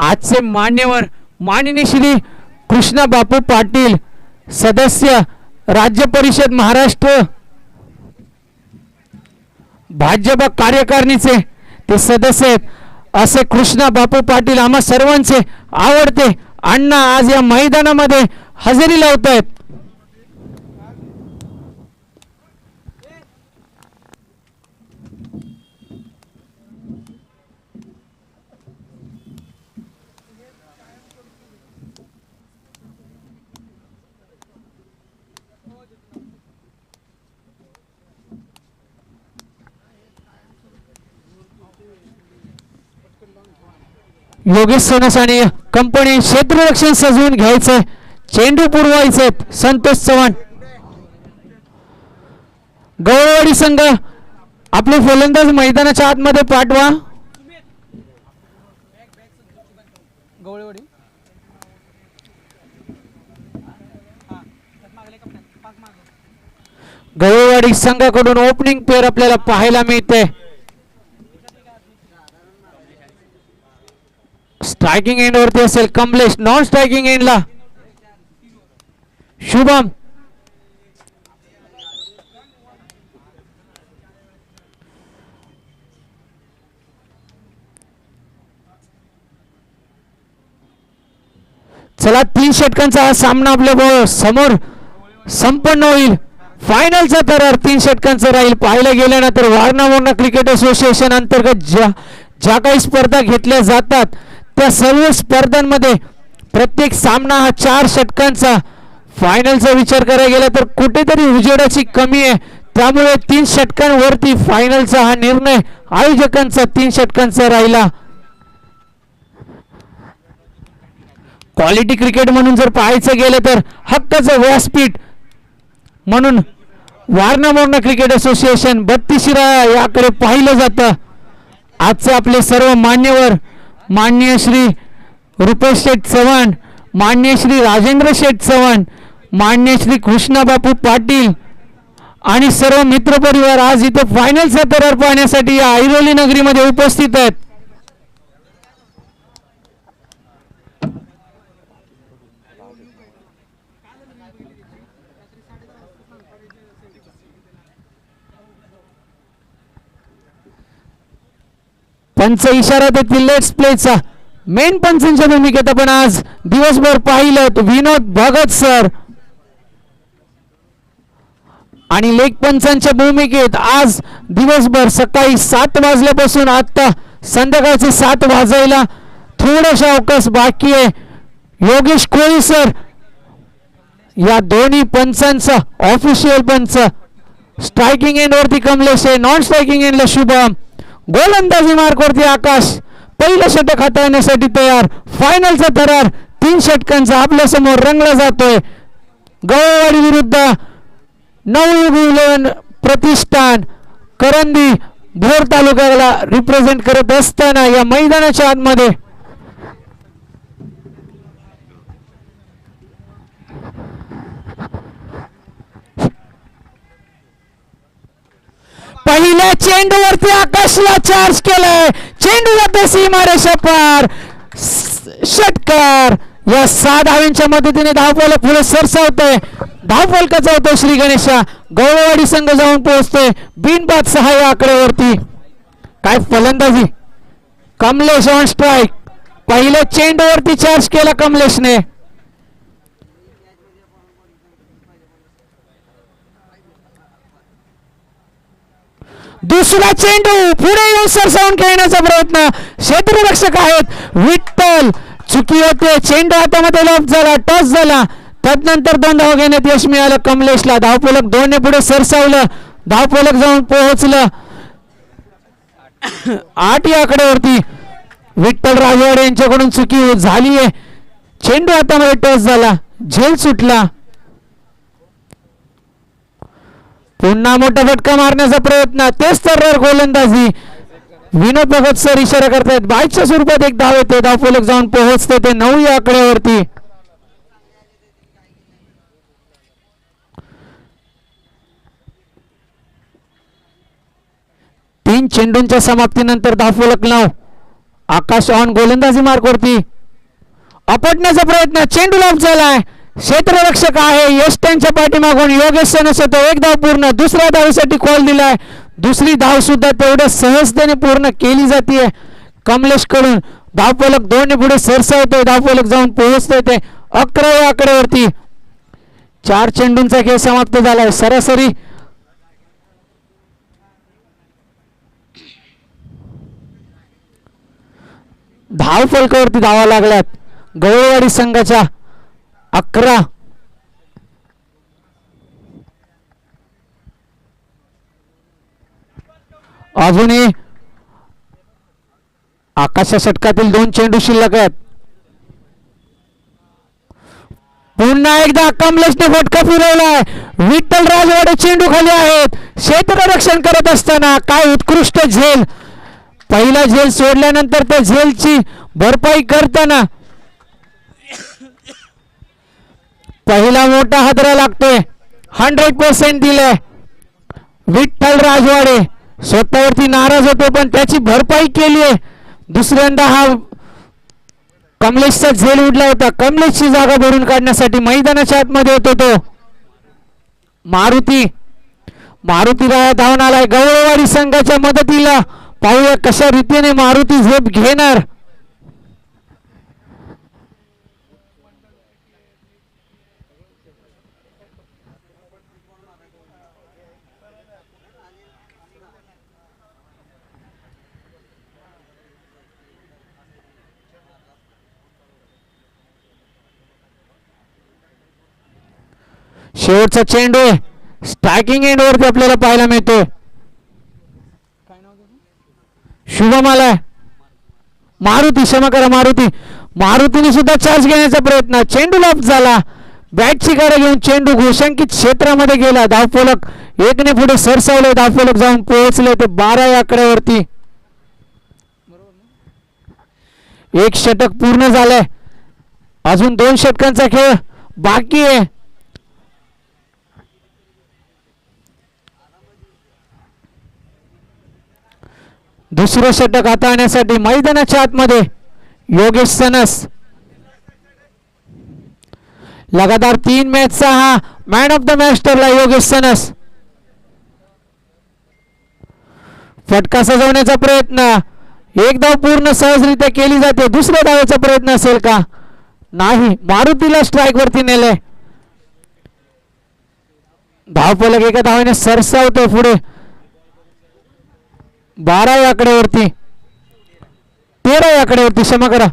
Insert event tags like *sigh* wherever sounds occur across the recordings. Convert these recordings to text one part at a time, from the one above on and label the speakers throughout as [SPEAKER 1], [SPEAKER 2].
[SPEAKER 1] आजचे मान्यवर माननीय श्री कृष्णा बापू पाटील सदस्य राज्य परिषद महाराष्ट्र भाजपा कार्यकारिणीचे ते सदस्य आहेत असे कृष्णा बापू पाटील आम्हा सर्वांचे आवडते अण्णा आज या मैदानामध्ये हजेरी लावत आहेत योगेश सोनसाने कंपनी क्षेत्ररक्षण सजवून घ्यायचंय. चेंडू पुरवायचे संतोष चव्हाण. गवळवाडी संघ आपले फलंदाज मैदानाच्या आतमध्ये पाठवा.
[SPEAKER 2] गवळेवाडी.
[SPEAKER 1] गवळवाडी संघाकडून ओपनिंग पेअर आपल्याला पाहायला मिळते स्ट्रायकिंग एंड वरती असेल कमलेश नॉन स्ट्रायकिंग एंडला शुभम चला तीन षटकांचा हा सामना आपल्यासमोर संपन्न होईल. फायनलचा तर तीन षटकांचा राहील. पाहायला गेल्यानंतर वारणा मोरणा क्रिकेट असोसिएशन अंतर्गत ज्या ज्या काही स्पर्धा घेतल्या जातात त्या सर्व स्पर्धांमध्ये प्रत्येक सामना हा चार षटकांचा फायनलचा विचार करायला गेला तर कुठेतरी उजेडाची कमी आहे. त्यामुळे तीन षटकांवरती फायनलचा हा निर्णय आयोजकांचा तीन षटकांचा राहिला. क्वालिटी क्रिकेट म्हणून जर पाहायचं गेलं तर हक्काचं व्यासपीठ म्हणून वारणा मोरणा क्रिकेट असोसिएशन बत्तीशिरा याकडे पाहिलं जातं. आजचे आपले सर्व मान्यवर मान्य श्री रुपेश शेठ चव्हाण मान्य श्री राजेंद्र शेठ चव्हाण मान्य श्री कृष्णाबापू पाटील आणि सर्व मित्रपरिवार आज इथं फायनलचा तरार पाहण्यासाठी या ऐरोली नगरीमध्ये उपस्थित आहेत. पंच इशारा देतील लेट्स प्लेचा. मेन पंचांच्या भूमिकेत आपण आज दिवसभर पाहिलं विनोद भगत सर. आणि लेख पंचांच्या भूमिकेत आज दिवसभर सकाळी सात वाजल्यापासून आता संध्याकाळचे सात वाजायला थोडासा अवकाश बाकी आहे. योगेश कोळी सर या दोन्ही पंचांचा ऑफिशियल पंच. स्ट्रायकिंग एंड वरती कमलेश आहे. नॉन स्ट्रायकिंग एंडला शुभम. गोलंदाजी मार्कवरती आकाश. पहिलं षटक हाताळण्यासाठी तयार. फायनलचा थरार तीन षटकांचा आपल्यासमोर रंगला जातोय. गवळवाडी विरुद्ध नवयुग प्रतिष्ठान करंदी भोर तालुक्याला रिप्रेझेंट करत असताना या मैदानाच्या आतमध्ये पहिल्या चेंडूवरती आकाशला चार्ज केलाय. चेंडू जातो सीमारेषा पार षटकार. या सहा धाव्यांच्या मदतीने धावफलक पुढे सरसावतोय. धावफलकाचा होतो श्री गणेशा? गौरवाडी संघ जाऊन पोहोचतोय. बिनबाद सहा या आकड्यावरती काय फलंदाजी? कमलेश ऑन स्ट्राईक पहिल्या चेंडूवरती चार्ज केला कमलेशने. दुसरा चेंडू पुढे येऊन सरसावून खेळण्याचा प्रयत्न क्षेत्ररक्षक आहेत. विठ्ठल चुकी होते. चेंडू हातामध्ये लॉक झाला टॉस झाला. त्यानंतर दोन धाव घेण्यात यश मिळालं. कमलेशला धावफलक दोन्ही पुढे सरसावलं. धावफलक जाऊन पोहोचलं. *coughs* आठ या आकड्यावरती विठ्ठल राजवाडे यांच्याकडून चुकी झाली आहे चेंडू हातामध्ये टॉस झाला. झेल सुटला. पुन्हा मोठा फटका मारण्याचा प्रयत्न. तेच तर गोलंदाजी. विनोद भगत सर इशारा करतायत. बाईकच्या स्वरूपात एक धाव येते. धावफलक जाऊन पोहोचते ते नऊ या आकड्यावरती. तीन चेंडूंच्या समाप्तीनंतर धावफलक नऊ. आकाश ऑन गोलंदाजी मार्कवरती. अपटण्याचा प्रयत्न. चेंडू लाभ झालाय. क्षेत्ररक्षक आहे. यश त्यांच्या पाठीमागून. योगेश सनस होतो एक धाव पूर्ण दुसऱ्या धावीसाठी कॉल दिलाय. दुसरी धाव सुद्धा तेवढ्या सहजतेने पूर्ण केली जाते कमलेशकडून धावफलक दोन्ही पुढे सरसावतोय धावफलक जाऊन पोहोचतोय ते अकराव्या आकड्यावरती. चार चेंडूंचा खेळ समाप्त झालाय. सरासरी धाव फलकावरती धावा लागल्यात. गवळवाडी संघाच्या अकरा. अजूनही आकाशा षटकातील दोन चेंडू शिल्लक आहेत. पुन्हा एकदा कमलेशने फटका फिरवलाय विठ्ठल राजवाडे चेंडू खाली आहेत. क्षेत्ररक्षण करत असताना काय उत्कृष्ट झेल. पहिला झेल सोडल्यानंतर त्या झेलची भरपाई करताना पहिला मोठा हादरा लागतोय. हंड्रेड पर्सेंट दिलंय. विठ्ठल राजवाडे स्वतःवरती नाराज होते पण त्याची भरपाई केली आहे. दुसऱ्यांदा हा कमलेशचा झेल उडला होता. कमलेशची जागा भरून काढण्यासाठी मैदानाच्या आतमध्ये होतो तो. मारुती मारुती राया धावून आलाय. गवळवाडी संघाच्या मदतीला पाहूया कशा रीतीने मारुती झेप घेणार. शेवटचा चेंडू स्ट्रायकिंग एंड वरती आपल्याला पाहायला मिळतोय. शुभम आलाय मारुती क्षमा करा मारुती. मारुतीने सुद्धा चार्ज घेण्याचा प्रयत्न. चेंडू लाभ झाला. बॅटची गाडी घेऊन चेंडू घोषांकित क्षेत्रामध्ये गेला. धावफलक एकने पुढे सरसावले. धावफलक जाऊन पोहोचले ते बारा या आकड्यावरती. एक षटक पूर्ण झालंय. अजून दोन षटकांचा खेळ बाकी आहे. दुसरं षटक हाताळण्यासाठी मैदानाच्या आतमध्ये योगेश सनस. लगातार तीन मॅचचा हा मॅन ऑफ द मॅच ठरला योगेश सनस. फटका सजवण्याचा प्रयत्न. एक धाव पूर्ण सहजरित्या केली जाते. दुसऱ्या धावाचा प्रयत्न असेल का? नाही. मारुतीला स्ट्राईक वरती नेलंय. धावफलक एका धावाने सरसावतोय पुढे. बारा या आकड्यावरती तेरा या आकड्यावरती क्षमा करा.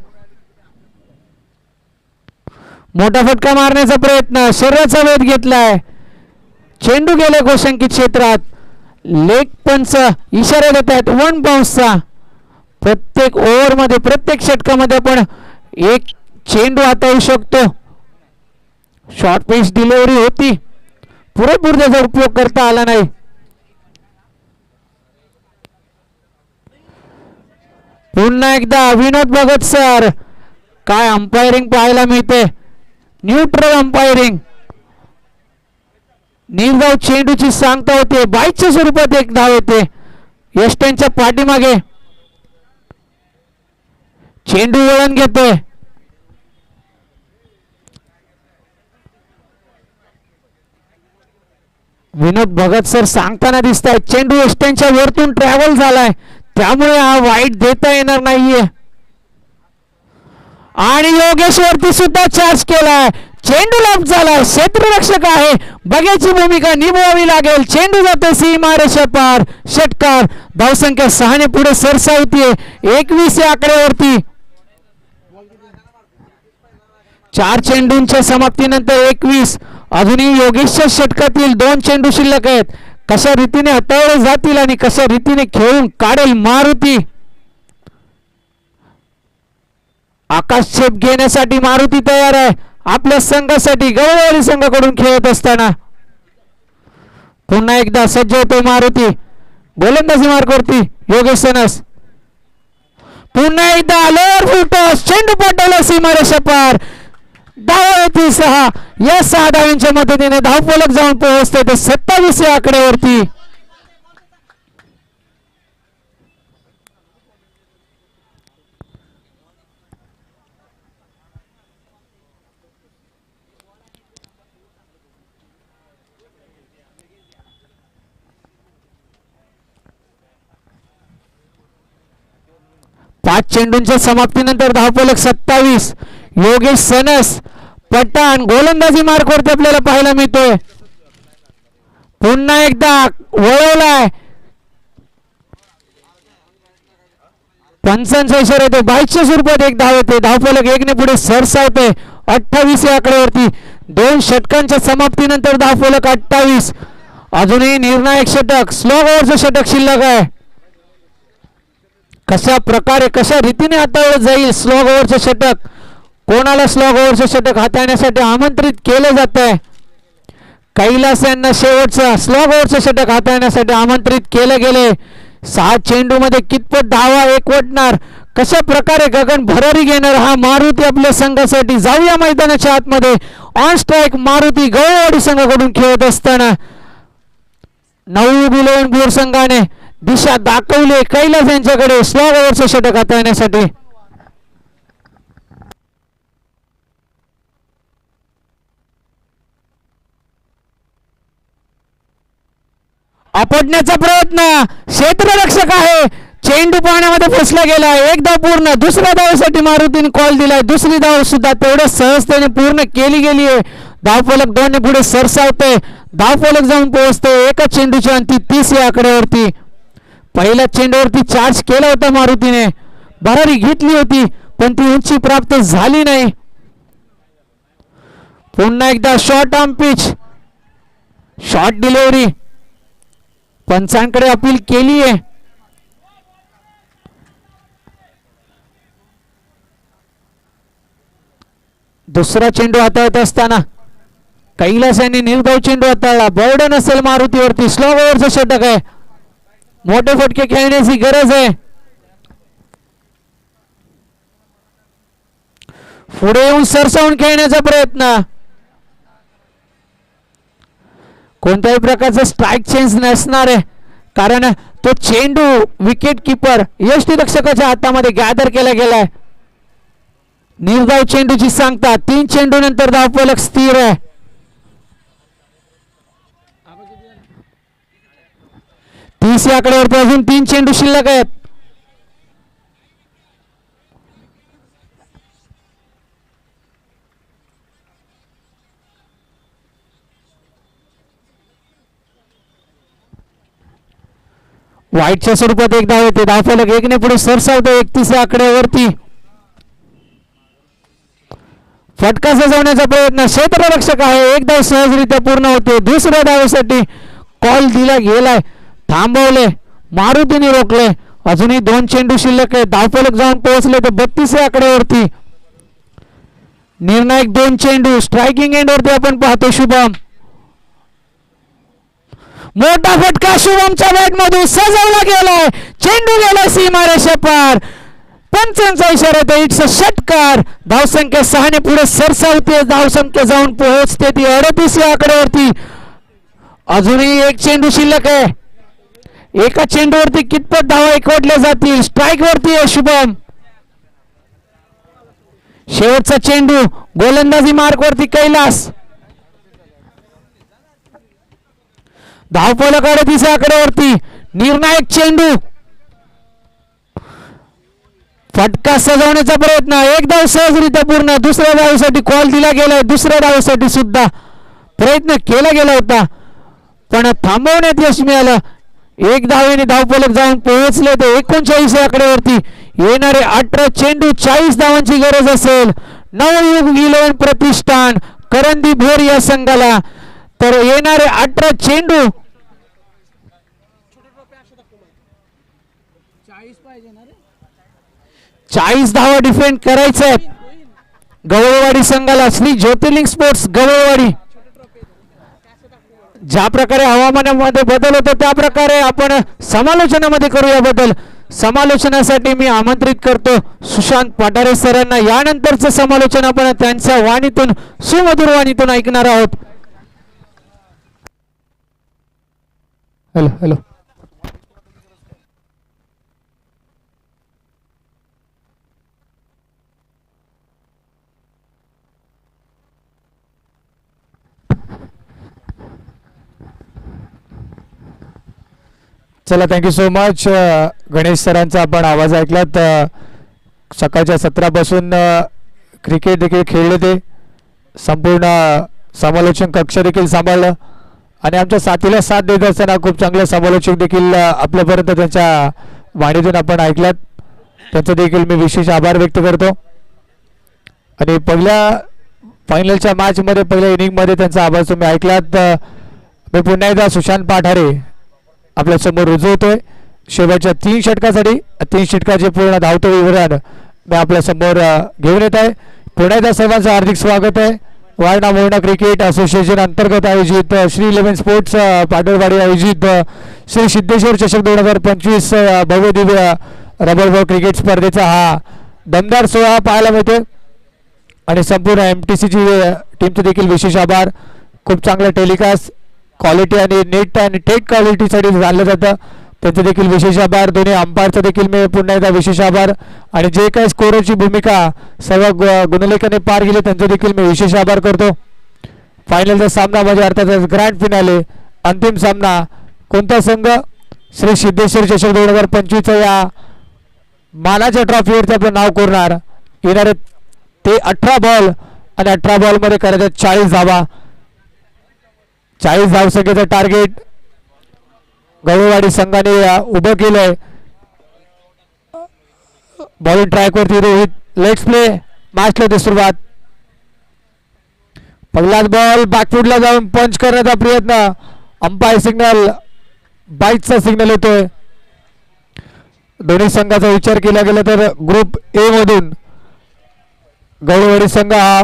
[SPEAKER 1] मोठा फटका मारण्याचा प्रयत्न. शरीराचा वेध घेतलाय. चेंडू गेले गोशंकित क्षेत्रात. लेग पंच इशारा देत आहेत वन बाउन्सचा प्रत्येक ओव्हरमध्ये प्रत्येक षटकामध्ये आपण एक चेंडू हाताळू शकतो. शॉर्ट पेस डिलिव्हरी होती. पुरेपूर त्याचा उपयोग करता आला नाही. पुन्हा एकदा विनोद भगत सर. काय अंपायरिंग पाहायला मिळते. न्यूट्रल अंपायरिंग निर्धाव चेंडूची सांगता होते. बाईकच्या स्वरूपात एक धाव येते. यष्ट्यांच्या पाठीमागे. चेंडू वळण घेतोय विनोद भगत सर सांगताना दिसत आहेत चेंडू यष्ट्यांच्या वरतून ट्रॅव्हल झालाय. त्यामुळे हा वाईट देता येणार नाहीये. आणि योगेशवरती सुद्धा चार्ज केलाय. चेंडू लाभ झाला क्षेत्ररक्षक आहे. बघ्याची भूमिका निभवावी लागेल. चेंडू जातो सीमारेषा पार षटकार. धावसंख्या सहाने पुढे सरसावतीये. एकवीस या आकड्यावरती. चार चेंडूंच्या समाप्तीनंतर एकवीस. अजूनही योगेशच्या षटकातील दोन चेंडू शिल्लक आहेत. कशा रीतीने हाताळले जातील आणि कशा रीतीने खेळून काढेल मारुती? आकाश छेप घेण्यासाठी मारुती तयार आहे. आपल्या संघासाठी गवळवाडी संघाकडून खेळत असताना. पुन्हा एकदा सज्ज होतो मारुती. गोलंदाजी मार्कवरती योगेश सनस. पुन्हा एकदा लोअर फुटॉस चेंडू पाठवला सीमारेषा पार. दहा सहा या सहा डाव्यांच्या मदतीने धावफलक जाऊन पोहोचते ते सत्तावीस या आकड्यावरती. पाच चेंडूंच्या समाप्तीनंतर धावफलक सत्तावीस. योगेश सनस पट्टान गोलंदाजी मार्कवरती आपल्याला पाहायला मिळतोय. पुन्हा एकदा वळवलाय. पंचांचा इशारा येतो. बाईसशे स्वरूपात एक धाव येते. धावफलक एकने पुढे सरसावते अठ्ठावीस या आकड्यावरती. दोन षटकांच्या समाप्तीनंतर धावफलक अठ्ठावीस. अजूनही निर्णायक षटक. स्लो ओव्हरचं षटक शिल्लक आहे. कशा प्रकारे कशा रीतीने हाताळलं जाईल स्लो ओव्हरचं षटक? कोणाला स्लॉग ओव्हरचं षटक हाताळण्यासाठी आमंत्रित केलं जात आहे कैलास यांना शेवटचं स्लॉग ओव्हरचं षटक हाताळण्यासाठी आमंत्रित केलं गेले सहा चेंडूमध्ये कितपत धावा एकवटणार कशा प्रकारे गगन भरारी घेणार? हा मारुती आपल्या संघासाठी जाऊया मैदानाच्या आतमध्ये. ऑन स्ट्राईक मारुती गवळवाडी संघाकडून खेळत असताना. नऊ बिलोन बोर संघाने दिशा दाखवली कैलास यांच्याकडे. स्लॉग ओव्हरचं षटक हाताळण्यासाठी. आपटण्याचा प्रयत्न. क्षेत्ररक्षक आहे. चेंडू पाण्यामध्ये फसला गेला एक धाव पूर्ण दुसऱ्या धावासाठी मारुतीने कॉल दिलाय. दुसरी धाव सुद्धा तेवढ्या सहजतेने पूर्ण केली गेली आहे. धावफलक दोन पुढे सरसावते. धावफलक जाऊन पोहोचते. एका चेंडूच्या अंती तीस या आकड्यावरती. पहिल्या चेंडूवरती चार्ज केला होता मारुतीने. भरारी घेतली होती पण ती उंची प्राप्त झाली नाही. पुन्हा एकदा short arm pitch short delivery पंचांकडे appeal केली आहे. दुसरा चेंडू हाताळत असताना कैलास यांनी निर्धाव चेंडू हाताळला. बर्ड नसेल मारुतीवरती. स्लो ओव्हरचं षटक आहे. मोठे फटके खेळण्याची गरज आहे. पुढे येऊन सरसावून खेळण्याचा प्रयत्न. कोणत्याही प्रकारचं स्ट्राईक चेंज नसणार आहे. कारण तो चेंडू विकेट किपर यष्टीरक्षकाच्या हातामध्ये गॅदर केला गेलाय. निर्धाव चेंडूची सांगता तीन चेंडू नंतर धावफलक स्थिर आहे. तीस या आकड्यावरती अजून तीन चेंडू शिल्लक आहेत. वाईटच्या स्वरूपात एक धाव येते धावफलक एकने पुढे सरसावतो एकतीस आकड्यावरती. फटका सजवण्याचा प्रयत्न क्षेत्ररक्षक आहे एक धाव सहजरित्या पूर्ण होते. दुसऱ्या धावेसाठी कॉल दिला गेलाय थांबवले मारुतीने रोखले. अजूनही दोन चेंडू शिल्लक आहे धावफलक जाऊन पोहोचले तर बत्तीस आकड्यावरती. निर्णायक दोन चेंडू स्ट्रायकिंग एंड वरती आपण पाहतो शुभम. मोठा फटका शुभमच्या बॅट मधून सजवला गेलाय. चेंडू गेला सीमारेषा पार पंचांचा इशारा ते इट्स अ षटकार धावसंख्या सहाने पुढे सरसावते धावसंख्या जाऊन पोहोचते ती अडतीस या आकड्यावरती अजूनही एक चेंडू शिल्लक आहे. एका चेंडूवरती कितपत धावा एकवटल्या जातील? स्ट्राईक वरती आहे शुभम. शेवटचा चेंडू. गोलंदाजी मार्क वरती कैलास. धावफलक अडतीस या आकड्यावरती निर्णायक चेंडू. फटका सजवण्याचा प्रयत्न. एक धाव सहजरित्या पूर्ण. दुसऱ्या डावीसाठी कॉल दिला गेलाय. दुसऱ्या डावीसाठी सुद्धा प्रयत्न केला गेला होता. पण थांबवण्यात यश मिळालं. एक धावेने धावपलक जाऊन पोहोचले ते एकोणचाळीस आकड्यावरती येणारे अठरा चेंडू चाळीस धावांची गरज असेल. नवयुग इलेव्हन प्रतिष्ठान. करंदी भोर या संघाला तर येणारे अठरा चेंडू.
[SPEAKER 2] चाळीस
[SPEAKER 1] धावा डिफेंड करायचे आहेत. गवळवाडी संघाला श्री ज्योतिर्लिंग स्पोर्ट्स गवळवाडी. ज्या प्रकारे हवामानामध्ये बदल होतो त्या प्रकारे आपण समालोचनामध्ये करूया बदल. समालोचनासाठी मी आमंत्रित करतो सुशांत पाटारे सरांना. यानंतरचं समालोचन आपण त्यांच्या वाणीतून सुमधुर वाणीतून ऐकणार आहोत. Hello hello.
[SPEAKER 3] चला thank you so much Ganesh सरांचा आपण आवाज ऐकलात सकाळच्या सत्रापासून क्रिकेट देखील खेळले ते. संपूर्ण समालोचन कक्ष देखील सांभाळलं. आणि आमच्या साथीला साथ देत असताना खूप चांगले समालोचक देखील आपल्यापर्यंत त्यांच्या वाणीतून आपण ऐकल्यात. त्यांचा देखील मी विशेष आभार व्यक्त करतो. आणि पहिल्या फायनलच्या मॅचमध्ये पहिल्या इनिंगमध्ये त्यांचा आभार तुम्ही ऐकलात. मी पुन्हा एकदा सुशांत पाठारे आपल्यासमोर रुजवतोय. शेवटच्या तीन षटकासाठी तीन षटकाचे पूर्ण धावतो विवरण मी आपल्यासमोर घेऊन येत आहे पुन्हा एकदा सर्वांचं हार्दिक स्वागत आहे. वारणा मोरणा क्रिकेट असोसिएशन अंतर्गत आयोजित श्री इलेव्हन स्पोर्ट्स अ, आयोजित श्री सिद्धेश्वर चषक दोन हजार पंचवीस भव्य दिव्य रबर बॉल क्रिकेट स्पर्धेचा हा दमदार सोहळा पाहायला मिळतोय. आणि संपूर्ण एम टी सीची टीमचे देखील विशेष आभार. खूप चांगलं टेलिकास्ट क्वालिटी आणि नेट आणि टेट क्वालिटीसाठी जाणलं जातं. त्यांचे देखील विशेष आभार. दोन्ही अंपायरचा देखील मी पुन्हा एकदा विशेष आभार. आणि जे काही स्कोरची भूमिका सर्व गु- गुणलेखाने पार गेले त्यांचे देखील मी विशेष आभार करतो. फायनलचा सामना म्हणजे अर्थातच ग्रँड फिनाले अंतिम सामना कोणता संघ? श्री सिद्धेश्वर चषक दोन हजार पंचवीसचा या मानाच्या ट्रॉफीवरती आपलं नाव कोरणार. येणारे ते अठरा बॉल आणि अठरा बॉलमध्ये करायचं चाळीस धावा. चाळीस धावसंख्येचं टार्गेट गवळवाडी संघाने उभं केलंय. बॉलिंग ट्रॅकवरती रोहित लेट्स प्ले मॅचला होते सुरुवात. पहिलाच बॉल बॅकफुटला जाऊन पंच करण्याचा प्रयत्न. अंपायर सिग्नल बाईकचा सिग्नल येतोय दोन्ही संघाचा विचार केला गेला तर ग्रुप ए मधून. गौरवाडी संघ हा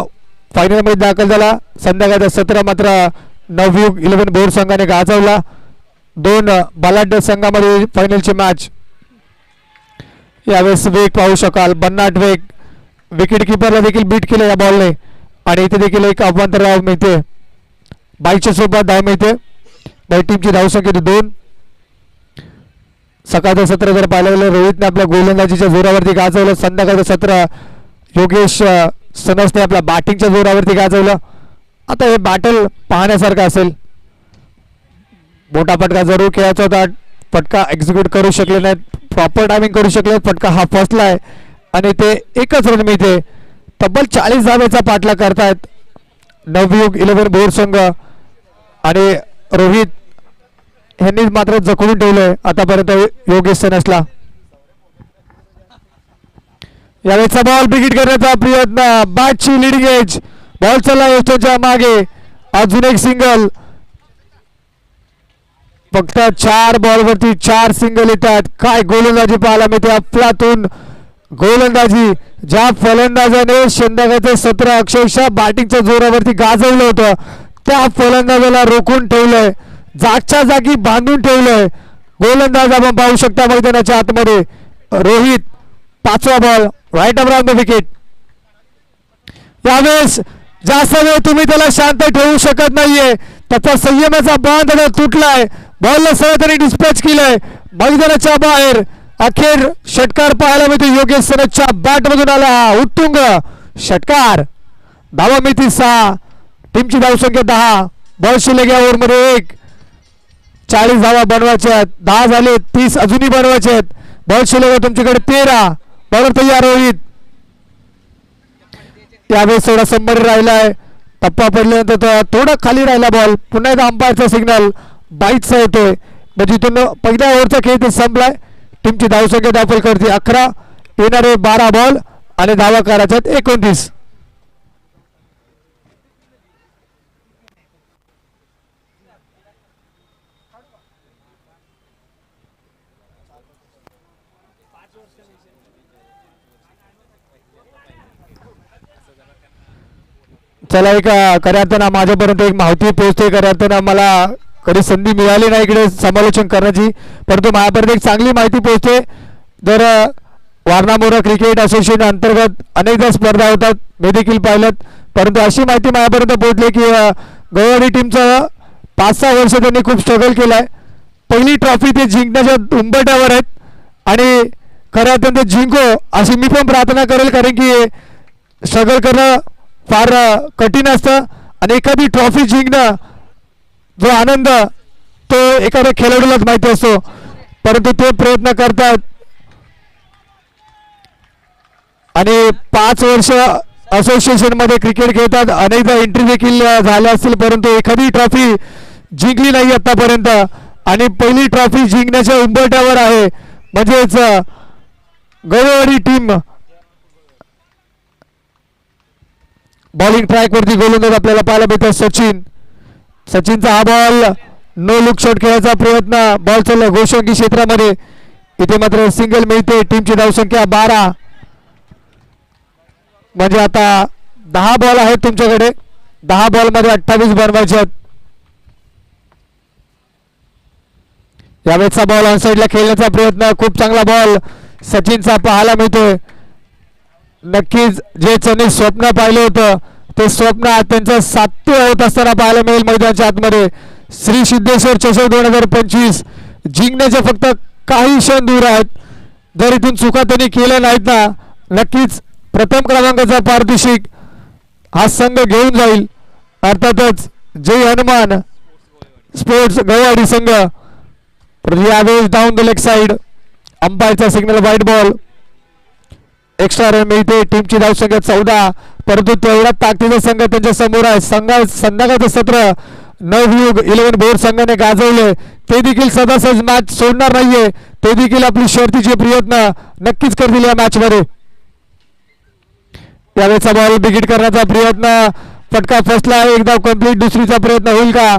[SPEAKER 3] फायनलमध्ये दाखल झाला. संध्याकाळचा सतरा मात्र नवयुग इलेव्हन बोर्ड संघाने गाजवला. दोन बलाढ्य संघामध्ये फायनलची मॅच यावेळेस वेग पाहू शकाल. बन्नाट वेग विकेट किपरला देखील बीट केलं या बॉलने आणि इथे देखील एक अभ्यंतर धाव मिळते बाईकच्या सोबत धाव मिळते बाई टीमची धावसंख्या दोन. सकाळचं सत्र जर पाहायला गेलं रोहितने आपल्या गोलंदाजीच्या जोरावरती गाजवलं. संध्याकाळचं सत्र योगेश सनसने आपल्या बॅटिंगच्या जोरावरती गाजवलं. आता हे बॅटल पाहण्यासारखं असेल. मोठा फटका जरूर खेळायचा होता. फटका एक्झिक्यूट करू शकले नाहीत. प्रॉपर टायमिंग करू शकले फटका हा फसलाय. आहे आणि ते एकच रन मिळते. तब्बल चाळीस धावेचा पाठला करतायत. नवयुग इलेव्हन बोर्ड संघ. आणि रोहित ह्यांनीच मात्र जखडून ठेवलंय. आतापर्यंत योगेश सनसला. यावेळेचा बॉल बिगिट करण्याचा प्रयत्न. बॅटची लिडिंग एज बॉल चालला यशच्या मागे. अजून एक सिंगल फक्त चार बॉल वरती चार सिंगल येतात. काय गोलंदाजी पाहायला मिळते? अफलातून गोलंदाजी. ज्या फलंदाजाने संध्याकाळचं सत्र अक्षरशः बॅटिंगच्या जोरावरती गाजवलं होतं त्या फलंदाजाला रोखून ठेवलंय. जागच्या जागी बांधून ठेवलंय. गोलंदाज आपण पाहू शकता मैदानाच्या आतमध्ये. रोहित पाचवा ball right up the wicket यावेळेस जास्त वेळ तुम्ही त्याला शांत ठेवू शकत नाहीये. त्याचा संयमाचा बांध तुटलाय. बॉलला सरळ डिस्पॅच केलंय. मैदानाच्या बाहेर अखेर षटकार पाहायला मिळतो योगेश सनदच्या बॅट मधून आला हा उत्तुंग षटकार. धावा मिळती सहा. टीमची धावसंख्या दहा. बॉल शिल्लक या ओव्हरमध्ये एक. चाळीस धावा बनवायच्या आहेत. दहा झाले तीस अजूनही बनवायचे आहेत. बॉल शिल्लक तुमच्याकडे. तेरा. बॉलर तयार रोहित त्यावेळेस थोडा संबंध राहिलाय. टप्पा पडल्यानंतर थोडा खाली राहिला बॉल पुन्हा एकदा अंपायरचा सिग्नल बाईटचा येतोय म्हणजे तिथून पहिल्या ओव्हरचा खेळ ते संपलाय. टीमची धावसंख्या दाखल करते अकरा. येणारे बारा बॉल आणि धावा करायच्यात एकोणतीस. चला एक अ, खऱ्या अर्थानं माझ्यापर्यंत एक माहिती पोहोचते. खऱ्या अर्थानं मला कधी संधी मिळाली नाही इकडे समालोचन करण्याची परंतु माझ्यापर्यंत एक चांगली माहिती पोहोचते. जर अ, क्रिकेट असोसिएशन अंतर्गत अनेकदा स्पर्धा होतात मी देखील पाहिलं परंतु अशी माहिती माझ्यापर्यंत पोहोचली की अ, टीमचं पाच सहा वर्ष त्यांनी खूप स्ट्रगल केलं आहे पहिली ट्रॉफी ते जिंकण्याच्या उंबटावर आहेत. आणि खरं अर्थानं ते जिंको अशी मी पण प्रार्थना करेल कारण की स्ट्रगल करणं फार कठीण असतं. आणि एखादी ट्रॉफी जिंकणं जो आनंद तो एखाद्या खेळाडूलाच माहिती असतो परंतु ते प्रयत्न करतात. आणि पाच वर्ष असोसिएशनमध्ये क्रिकेट खेळतात. अनेकदा एंट्री देखील झाल्या असतील परंतु एखादी ट्रॉफी जिंकली नाही आतापर्यंत. आणि पहिली ट्रॉफी जिंकण्याच्या उंबरट्यावर आहे. म्हणजेच अ, टीम बॉलिंग ट्रॅक वरती गोलंदाज आपल्याला पाहायला मिळतात सचिन. सचिनचा हा बॉल नो लुक शॉट खेळायचा प्रयत्न. बॉल चालला गोशंकी क्षेत्रामध्ये. इथे मात्र सिंगल मिळते. टीमची धावसंख्या बारा. म्हणजे आता दहा बॉल आहेत तुमच्याकडे. दहा बॉलमध्ये अठ्ठावीस बनवायचे आहेत यावेळेचा बॉल ऑन साईडला खेळण्याचा प्रयत्न. खूप चांगला बॉल सचिनचा पाहायला मिळतोय. नक्कीच जे त्यांनी स्वप्न पाहिलं होतं ते स्वप्न त्यांचा त्यांचं होत असताना पाहायला मिळेल मैदानाच्या आतमध्ये. श्री सिद्धेश्वर चषक दोन हजार पंचवीस. जिंकण्याचे फक्त काही क्षण दूर आहेत. जर इथून चुका त्यांनी केल्या नाहीत ना नक्कीच प्रथम क्रमांकाचा पारितोषिक हा संघ घेऊन जाईल. अर्थातच जय हनुमान स्पोर्ट्स गवाडी संघ. परंतु यावेळेस down the leg side अंपायरचा signal wide ball extra run मिळते. टीमची धावसंख्या चौदा. परंतु तेवढा ताकदीचा संघ त्यांच्यासमोर आहे. संघा संध्याकाळचं सत्र नवयुग इलेव्हन बोर्ड संघाने गाजवले. ते देखील सदासहज मॅच सोडणार नाहीये. ते देखील आपली शर्तीचे प्रयत्न नक्कीच करतील या मॅच मध्ये. यावेळेचा बॉल बिगिट करण्याचा प्रयत्न फटका फसला. एकदा कंप्लीट दुसरीचा प्रयत्न होईल का?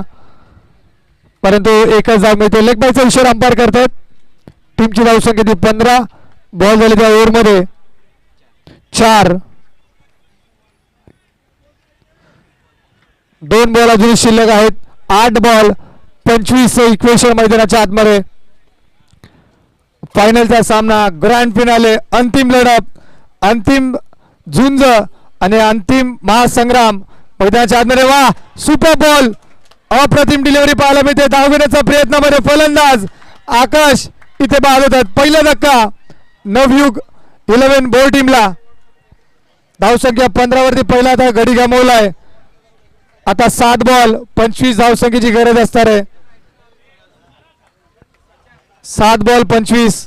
[SPEAKER 3] परंतु एकच जाग मिळते. लेखबाईचा विषय अंपायर करतात. टीमची धावसंख्या ती पंधरा. बॉल झाले त्या ओव्हरमध्ये चार. दोन बॉल अजून शिल्लक आहेत. आठ बॉल पंचवीस इक्वेशन मैदानाच्या आतमध्ये. फायनलचा सामना ग्रँड फिनाले अंतिम लढत अंतिम झुंज आणि अंतिम महासंग्राम. मैदानाच्या आतमध्ये वा सुपर बॉल अप्रतिम डिलिव्हरी पाहायला मिळते. धाव प्रयत्नामध्ये फलंदाज आकाश इथे बाद होतात. पहिला धक्का नवयुग इलेव्हन बोर्ड टीमला धावसंख्या पंधरा वरती पहिला आता घडी गमावलाय. आता सात बॉल पंचवीस धावसंख्येची गरज असणार आहे. सात बॉल पंचवीस.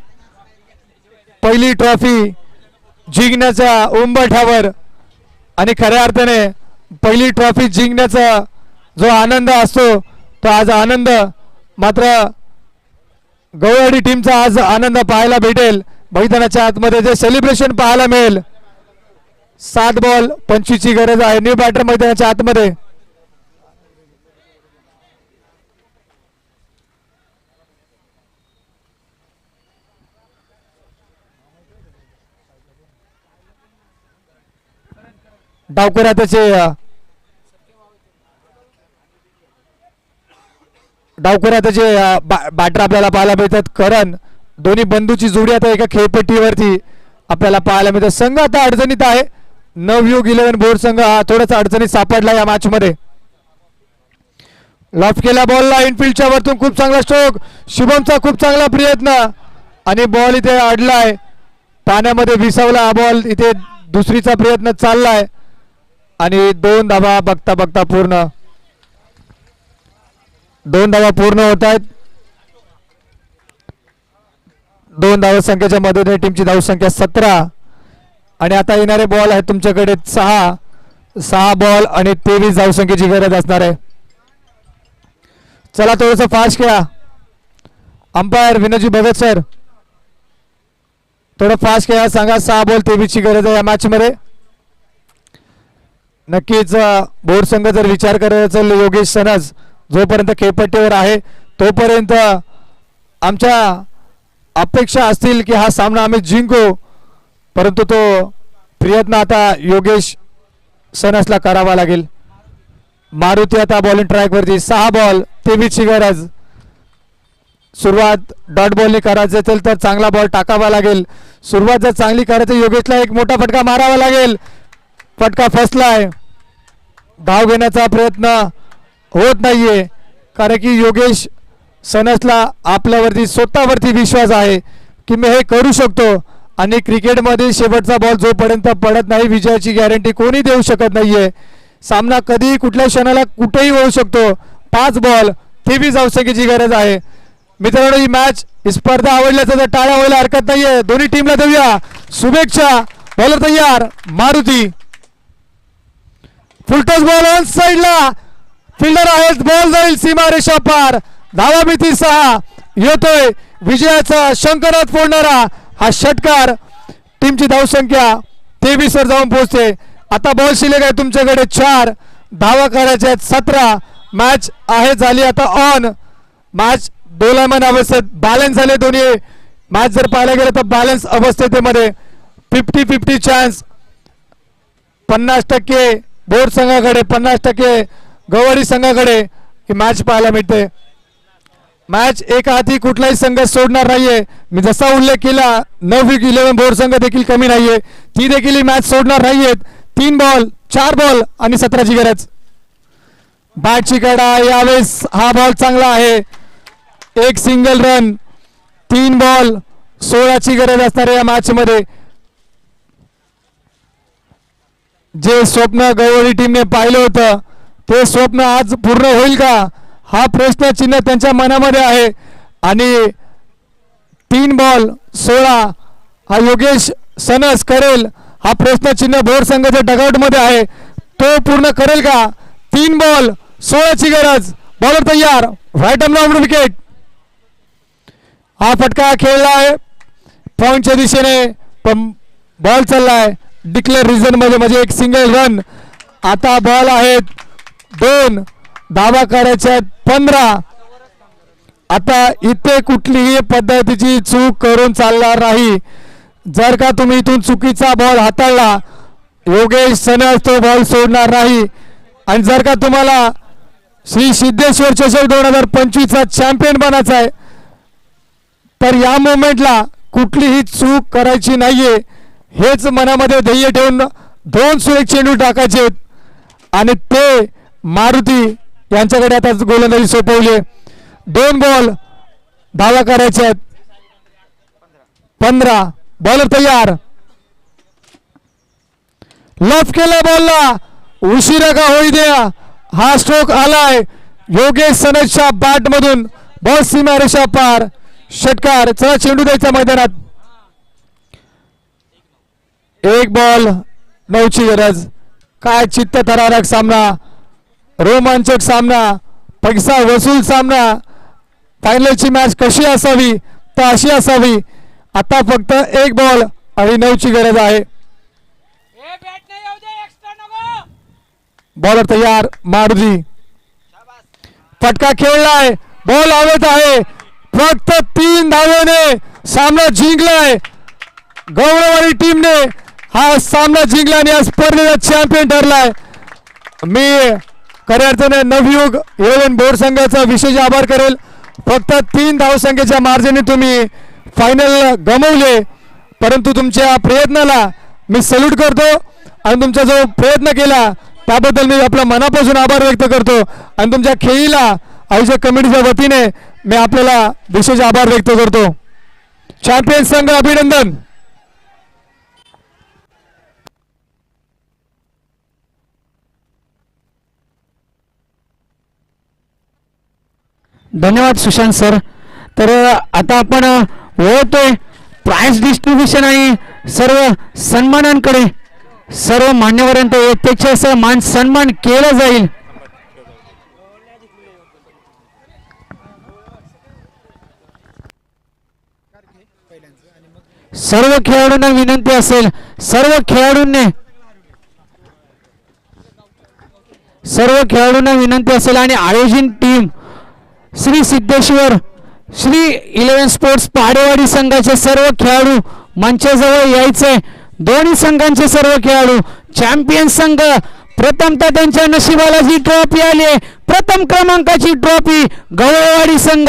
[SPEAKER 3] पहिली ट्रॉफी जिंकण्याच्या उंबरठ्यावर. आणि खऱ्या अर्थाने पहिली ट्रॉफी जिंकण्याचा जो आनंद असतो तो आज आनंद मात्र गवळवाडी टीमचा आज आनंद पाहायला भेटेल. मैदानाच्या आतमध्ये जे सेलिब्रेशन पाहायला मिळेल. सात बॉल पंचवीसची गरज आहे. न्यू बॅटर मैदानाच्या आतमध्ये. डावकऱ्या त्याचे डावकऱ्या त्याचे बॅटर आपल्याला पाहायला मिळतात. करण दोन्ही बंधूची जोडी आता एका खेळपट्टीवरती आपल्याला पाहायला मिळतात. संघ आता अडचणीत आहे. नवयुग इलेव्हन बोर्ड संघ हा थोडासा अडचणीत सापडला या मॅच मध्ये लॉफ केला बॉलला इनफिल्डच्या वरतून खूप चांगला स्ट्रोक शुभमचा खूप चांगला प्रयत्न. आणि बॉल इथे अडलाय. पाण्यामध्ये विसवला हा बॉल इथे दुसरीचा प्रयत्न चाललाय. आणि दोन धावा बघता बघता पूर्ण. दोन धावा पूर्ण होत आहेत. दोन धावसंख्येच्या मदतीने टीमची धावसंख्या सतरा. आणि आता येणारे बॉल आहेत तुमच्याकडे सहा. सहा बॉल आणि तेवीस धावसंख्येची गरज असणार आहे. चला थोडस फास्ट खेळा. अंपायर विनोजी भगत सर थोडं फास्ट खेळा सांगा सहा बॉल तेवीसची गरज आहे या मॅच मध्ये. नक्कीच बोर्ड संघ जर विचार करत असेल योगेश सनज जोपर्यंत खेळपट्टीवर आहे तोपर्यंत आमच्या अपेक्षा असतील की हा सामना आम्ही जिंकू. परंतु तो प्रयत्न आता योगेश सनसला करावा लागेल. मारुती आता बॉलिंग ट्रॅकवरती सहा बॉल तेवीसची गरज. सुरुवात डॉट बॉलने करायचं असेल तर चांगला बॉल टाकावा लागेल. सुरुवात जर चांगली करायची योगेशला एक मोठा फटका मारावा लागेल. फटका फसलाय. धाव घेण्याचा प्रयत्न होत नाहीये. कारण की योगेश सनसला आपल्यावरती स्वतःवरती विश्वास आहे की मी हे करू शकतो. आणि क्रिकेटमध्ये शेवटचा बॉल जोपर्यंत पडत नाही विजयाची गॅरंटी कोणी देऊ शकत नाहीये. सामना कधीही कुठल्या क्षणाला कुठेही होऊ शकतो. पाच बॉल तेवीस धावसंख्येची गरज आहे. मित्रांनो ही मॅच ही स्पर्धा आवडल्याचं तर टाळ्या व्हायला हरकत नाहीये. दोन्ही टीमला देऊया. शुभेच्छा. बॉलर तयार. Maruti. Full toss ball on साईडला फिल्डर आहेत बॉल जाईल सीमा रेषा पार धावा मिती सहा. येतोय विजयाचा शंकरात फोडणारा हा षटकार. टीमची धावसंख्या तेवीस वर जाऊन पोहोचते. आता बॉल शिल्लक आहे तुमच्याकडे चार. धावा करायच्या आहेत सतरा. मॅच आहे झाली आता ऑन मॅच डोलायमान अवस्थेत बॅलन्स झाले दोन्ही. मॅच जर पाहायला गेलं तर बॅलन्स अवस्थेमध्ये फिफ्टी फिफ्टी चान्स पन्नास टक्के बोर संघाकडे पन्नास टक्के गवारी संघाकडे ही मॅच पाहायला मिळते. मॅच एका हाती कुठलाही संघ सोडणार नाहीये. मी जसा उल्लेख केला नऊ इलेव्हन बोर संघ देखील कमी नाहीये. ती देखील ही मॅच सोडणार नाहीयेत. तीन बॉल चार बॉल आणि सतराची गरज. बॅटची कडा यावेळेस हा बॉल चांगला आहे. एक सिंगल रन तीन बॉल सोळाची गरज असणार या मॅच मध्ये जे स्वप्न गवळी टीमने पाहिलं होतं ते स्वप्न आज पूर्ण होईल का? हा प्रश्न चिन्ह त्यांच्या मनामध्ये आहे. आणि तीन बॉल सोळा हा योगेश सनस करेल. हा प्रश्न चिन्ह भोर संघाच्या डगआउटमध्ये आहे. तो पूर्ण करेल का? तीन बॉल सोळाची गरज. बॉलर तयार. राईट आर्म विकेट हा फटका खेळला आहे. पॉईंटच्या दिशेने. पण बॉल चालला आहे डिक्लेअर रिझनमध्ये म्हणजे एक सिंगल रन आता बॉल आहेत दोन धावा करायच्या आहेत पंधरा. आता इथे कुठलीही पद्धतीची चूक करून चालणार नाही. जर का तुम्ही इथून चुकीचा बॉल हाताळला योगेश सनस तो बॉल सोडणार नाही. आणि जर का तुम्हाला श्री सिद्धेश्वर चषक दोन हजार पंचवीसचा चॅम्पियन बनायचा आहे तर या मोमेंटला कुठलीही चूक करायची नाहीये. हेच मनामध्ये ध्येय ठेवून दोन सुरेख चेंडू टाकायचे आणि ते मारुती यांच्याकडे आता गोलंदाजी सोपवले दोन बॉल धावा करायचे आहेत. पंधरा. बॉलर तयार. लफ केला बॉलला. उशिरा का होई द्या? हा स्ट्रोक आलाय. योगेश सनजच्या बॅट मधून बॉल सीमा रेषा पार. षटकार चला चेंडू द्यायचा मैदानात. एक बॉल नऊची गरज. काय चित्त थरारक सामना रोमांचक सामना पैसा वसूल सामना. फायनलची मॅच कशी असावी तर अशी असावी. आता फक्त एक बॉल आणि नऊची गरज आहे. बॉलर तयार मारुती. फटका खेळलाय बॉल आवत आहे. फक्त तीन धावेने सामना जिंकलाय. गौरवारी टीमने हा सामना जिंकला आणि या स्पर्धेचा चॅम्पियन ठरलाय. मी खऱ्या अर्थाने नवयुग इलेव्हन बोर्ड संघाचा विशेष आभार करेल. फक्त तीन धावसंख्येच्या मार्जिनी तुम्ही फायनल गमवले. परंतु तुमच्या प्रयत्नाला मी सल्यूट करतो आणि तुमचा जो प्रयत्न केला त्याबद्दल मी आपल्या मनापासून आभार व्यक्त करतो. आणि तुमच्या खेळीला आयोजक कमिटीच्या वतीने मी आपल्याला विशेष आभार व्यक्त करतो. चॅम्पियन संघ अभिनंदन!
[SPEAKER 1] धन्यवाद सुशांत सर. तर आता आपण वळतोय प्राइज डिस्ट्रीब्युशन आणि सर्व सन्मानांकडे. सर्व मान्यवरांत असं मान सन्मान केला जाईल. सर्व खेळाडूंना विनंती असेल. सर्व खेळाडूंनी. सर्व खेळाडूंना विनंती असेल आणि आयोजन team Shri Siddheshwar Shri eleven sports Pahadewadi संघाचे सर्व खेळाडू मंचाजवळ यायचे. दोन्ही संघांचे सर्व खेळाडू चॅम्पियन संघ. प्रथमतः त्यांच्या नशिबाला जी ट्रॉफी आली आहे. प्रथम क्रमांकाची ट्रॉफी गवळवाडी संघ.